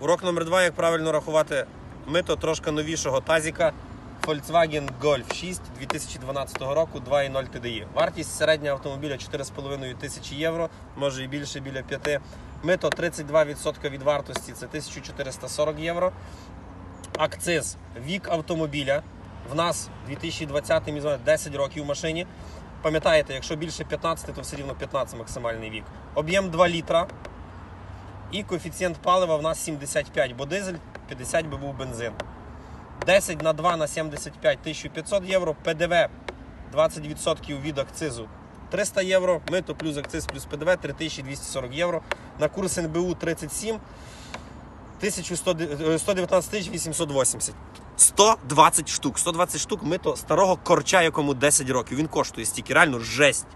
Урок номер два, як правильно рахувати мито трошки новішого тазіка Volkswagen Golf 6 2012 року 2.0 TDI. Вартість середнього автомобіля 4,5 тисячі євро, може і більше біля 5. Мито 32% від вартості, це 1440 євро. Акциз, вік автомобіля. В нас 2020 мені звати 10 років в машині. Пам'ятаєте, якщо більше 15, то все рівно 15 максимальний вік. Об'єм 2 літра. І коефіцієнт палива в нас 75, бо дизель 50 би був бензин. 10 на 2 на 75 1500 євро, ПДВ 20% від акцизу 300 євро, мито плюс акциз плюс ПДВ 3240 євро. На курс НБУ 37 1100 119 880. 120 штук. 120 штук мито старого корча, якому 10 років. Він коштує стільки, реально жесть.